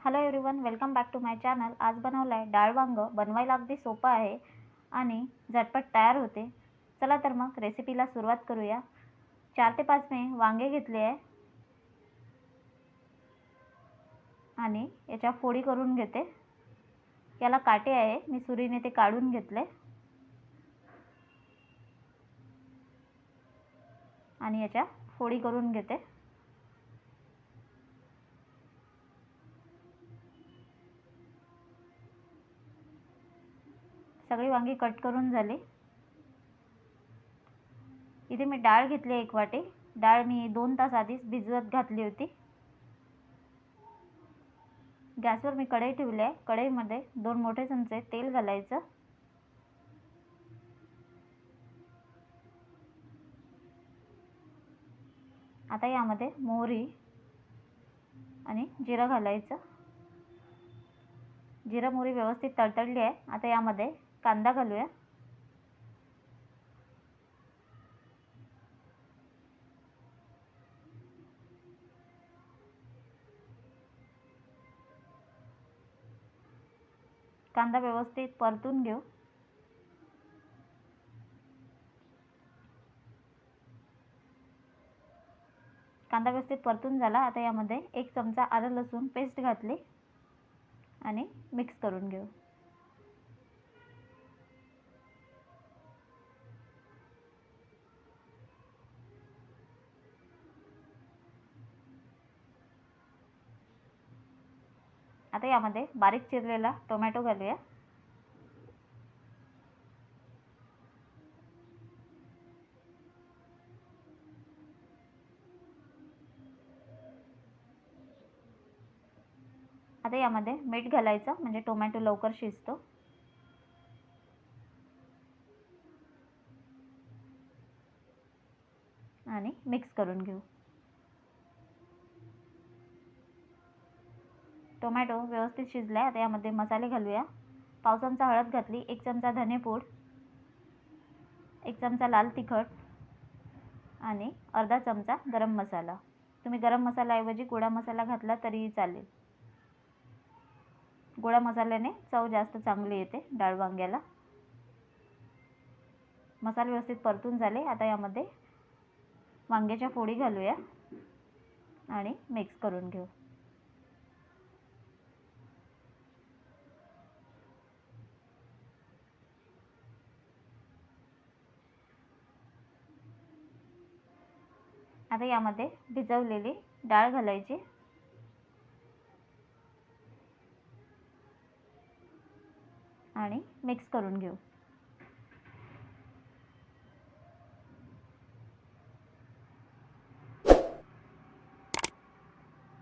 Hello everyone welcome back to my channel आज बनवलं आहे डाळ वांगं. बनवायला अगदी सोपं आहे आणि झटपट तयार होते. चला तर मग रेसिपीला सुरुवात करूया. चार ते पाच मी वांगे घेतले आहे. आणि याच्या फोडी करून घेते. याला काटे आहे. मी सुरीने ते काढून घेतले. आणि याच्या फोडी करून घेते. सगळी वांगी कट करून झाली. इथे मी डाळ घेतली एक वाटी. डाळ मी दोन तास आधीच भिजवत घातली होती. गॅसवर मी कढई ठेवली आहे. कढईमध्ये दोन मोठे चमचे तेल घालायचं. आता यामध्ये मोहरी आणि जिरं घालायचं. जिरं मोहरी व्यवस्थित तळतळली आहे. आता यामध्ये कांदा घालूया. कांदा व्यवस्थित परतून घेऊ. कांदा व्यवस्थित परतून झाला. आता यामध्ये एक चमचा आलं लसूण पेस्ट घातली आणि मिक्स करून घेऊ. आता यामध्ये बारीक चिरलेला टोमॅटो घालूया. आता यामध्ये मीठ घालायचं म्हणजे टोमॅटो लवकर शिजतो. आणि मिक्स करून घेऊ. टोमॅटो व्यवस्थित शिजला आहे आता यामध्ये मसाले घालूया. पाव चमचा हळद घातली एक चमचा धनेपूड एक चमचा लाल तिखट आणि अर्धा चमचा गरम मसाला. तुम्ही गरम मसाल्याऐवजी गोडा मसाला घातला तरीही चालेल. गोडा मसाल्याने चव जास्त चांगली येते डाळ वांग्याला. मसाले व्यवस्थित परतून झाले आता यामध्ये वांग्याच्या फोडी घालूया आणि मिक्स करून घेऊ. आता यामध्ये भिजवलेली डाळ घालायची. आणि मिक्स करून घेऊ.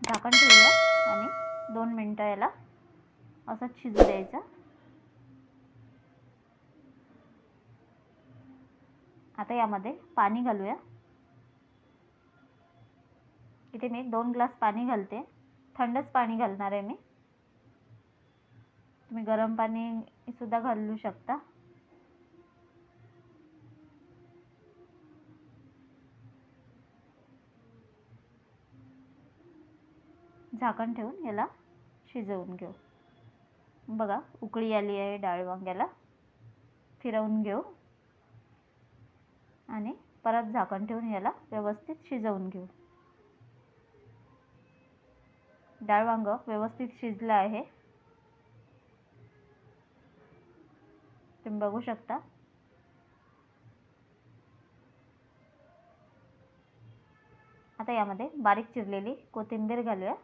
झाकण ठेवूया आणि दोन मिनटं याला असंच शिजू द्यायचं. आता यामध्ये पाणी घालूया. इथे मी दोन ग्लास पाणी घालते. थंडच पाणी घालणार आहे मी. तुम्ही गरम पाणी सुद्धा घालू शकता. झाकण ठेवून याला शिजवून घेऊ. बघा उकळी आली आहे डाळ वांग्याला. फिरवून घेऊ. आणि परत झाकण ठेवून याला व्यवस्थित शिजवून घेऊ. डाळ वांग व्यवस्थित शिजलं आहे. तुम्ही बघू शकता. आता यामध्ये बारीक चिरलेली कोथिंबीर घालूया.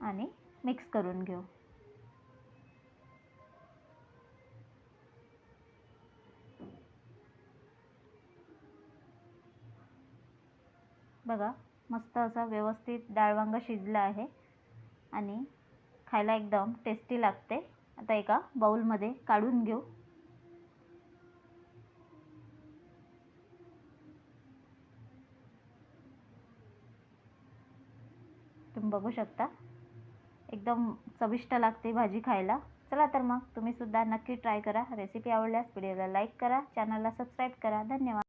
आणि मिक्स करून घेऊ. बघा मस्त असं व्यवस्थित डाळ वांग शिजलं आहे. आणि खायला एकदम टेस्टी लागते. आता एका बाऊलमध्ये काढून घेऊ. तुम्ही बघू शकता. एकदम चविष्ट लागते भाजी खायला. चला तर मग तुम्ही सुद्धा नक्की ट्राय करा. रेसिपी आवडल्यास व्हिडिओला लाईक करा. चॅनलला सबस्क्राईब करा. धन्यवाद.